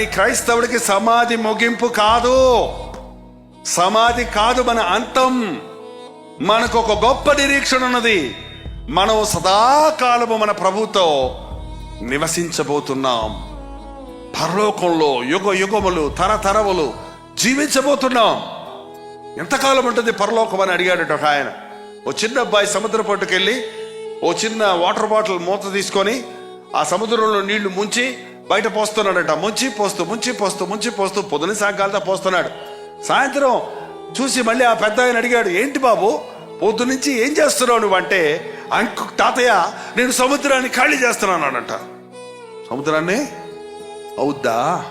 ఈ క్రైస్తవుడికి సమాధి ముగింపు కాదు. సమాధి కాదు మన అంతం. మనకు ఒక గొప్ప నిరీక్షణ ఉన్నది. మనం సదాకాలము మన ప్రభుతో నివసించబోతున్నాం. పరలోకంలో యుగ యుగములు తరతరములు జీవించబోతున్నాం. ఎంతకాలం ఉంటుంది పరలోకం అని అడిగాడు ఒక ఆయన. ఓ చిన్న అబ్బాయి సముద్ర పట్టుకెళ్ళి ఓ చిన్న వాటర్ బాటిల్ మూత తీసుకొని ఆ సముద్రంలో నీళ్ళు ముంచి బయట పోస్తున్నాడట. ముంచి పోస్తూ ముంచి పోస్తూ ముంచి పోస్తూ పొద్దున సాయంకాలతో పోస్తున్నాడు. సాయంత్రం చూసి మళ్ళీ ఆ పెద్ద ఆయన అడిగాడు ఏంటి బాబు పొద్దు నుంచి ఏం చేస్తున్నావు నువ్వు? అంటే అంకు తాతయ్య నేను సముద్రాన్ని ఖాళీ చేస్తున్నానంట సముద్రాన్ని? అవుద్దా?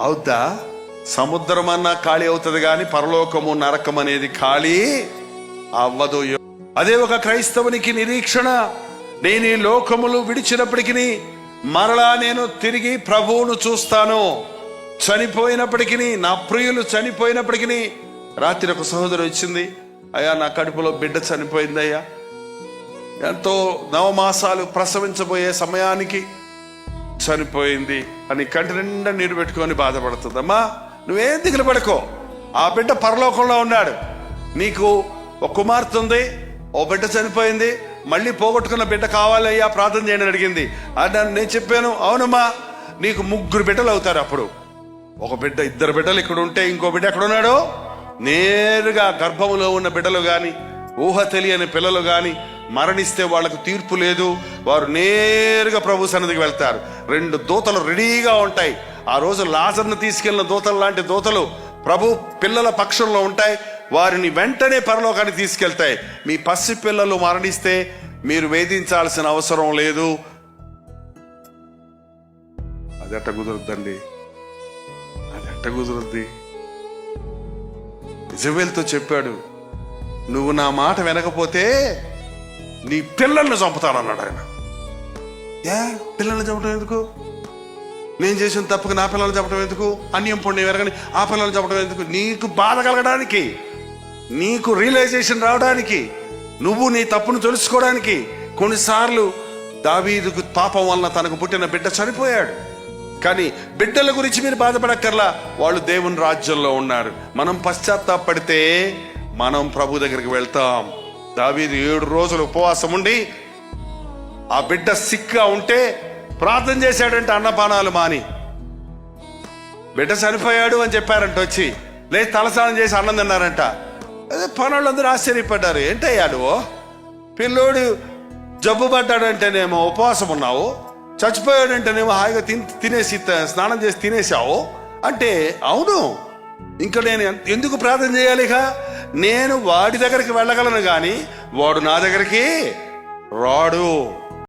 అవుద్దా? సముద్రం అన్నా ఖాళీ అవుతుంది కానీ పరలోకము నరకం అనేది ఖాళీ అవ్వదు. అదే ఒక క్రైస్తవునికి నిరీక్షణ. నేను ఈ లోకములు విడిచినప్పటికీ మరలా నేను తిరిగి ప్రభువును చూస్తాను. చనిపోయినప్పటికీ నా ప్రియులు చనిపోయినప్పటికీ రాత్రి ఒక సహోదరు వచ్చింది. అయ్యా నా కడుపులో బిడ్డ చనిపోయిందయ్యా. ఎంతో నవమాసాలు ప్రసవించబోయే సమయానికి చనిపోయింది అని కంటి నిండా నీరు పెట్టుకొని బాధపడుతుందమ్మా. నువ్వేం దిగులు పడుకో. ఆ బిడ్డ పరలోకంలో ఉన్నాడు. నీకు ఒక కుమార్తె ఉంది ఓ బిడ్డ చనిపోయింది మళ్ళీ పోగొట్టుకున్న బిడ్డ కావాలయ్యా ప్రార్థన చేయని అడిగింది. అని నేను చెప్పాను అవునమ్మా నీకు ముగ్గురు బిడ్డలు అవుతారు అప్పుడు. ఒక బిడ్డ ఇద్దరు బిడ్డలు ఇక్కడ ఉంటే ఇంకో బిడ్డ ఎక్కడ ఉన్నాడో నేరుగా గర్భంలో ఉన్న బిడ్డలు కానీ ఊహ తెలియని పిల్లలు కానీ మరణిస్తే వాళ్ళకు తీర్పు లేదు. వారు నేరుగా ప్రభు సన్నిధికి వెళ్తారు. రెండు దూతలు రెడీగా ఉంటాయి. ఆ రోజు లాజర్ను తీసుకెళ్ళిన దూతలు లాంటి దూతలు ప్రభు పిల్లల పక్షంలో ఉంటాయి. వారిని వెంటనే పరలోకానికి తీసుకెళ్తాయి. మీ పసి పిల్లలు మరణిస్తే మీరు వేధించాల్సిన అవసరం లేదు. అది ఎట్ట కుదురుద్దండి? అది ఎట్ట కుదురుద్ది? ఇజబేల్తో చెప్పాడు నువ్వు నా మాట వినకపోతే నీ పిల్లల్ని చంపుతానన్నాడు ఆయన. ఏ? పిల్లల్ని చంపడం ఎందుకు? నేను చేసిన తప్పుకు నా పిల్లల్ని చంపడం ఎందుకు? అన్యం పొండి వెరగని ఆ పిల్లల్ని చంపడం ఎందుకు? నీకు బాధ కలగడానికి నీకు రియలైజేషన్ రావడానికి నువ్వు నీ తప్పును తెలుసుకోవడానికి కొన్నిసార్లు దావీదుకు పాపం వలన తనకు పుట్టిన బిడ్డ చనిపోయాడు. కానీ బిడ్డల గురించి మీరు బాధపడక్కర్లా వాళ్ళు దేవుని రాజ్యంలో ఉన్నారు. మనం పశ్చాత్తాపడితే మనం ప్రభు దగ్గరికి వెళ్తాం. దావీదు ఏడు రోజులు ఉపవాసం ఉండి ఆ బిడ్డ సిక్గా ఉంటే ప్రార్థన చేశాడంటే అన్నపానాలు మాని. బిడ్డ చనిపోయాడు అని చెప్పారంట వచ్చి లేదు తలస్నానం చేసి అన్నం తిన్నారంట. అదే పనులందరూ ఆశ్చర్యపడ్డారు. ఏంటయ్యా నువ్వు? పిల్లోడు జబ్బు పడ్డాడంటేనేమో ఉపవాసం ఉన్నావు. చచ్చిపోయాడంటేనేమో హాయిగా తిని తినేసి స్నానం చేసి తినేసావు అంటే అవును. ఇంకా నేను ఎందుకు ప్రార్థన చేయాలిగా నేను వాడి దగ్గరికి వెళ్ళగలను కానీ వాడు నా దగ్గరికి రాడు.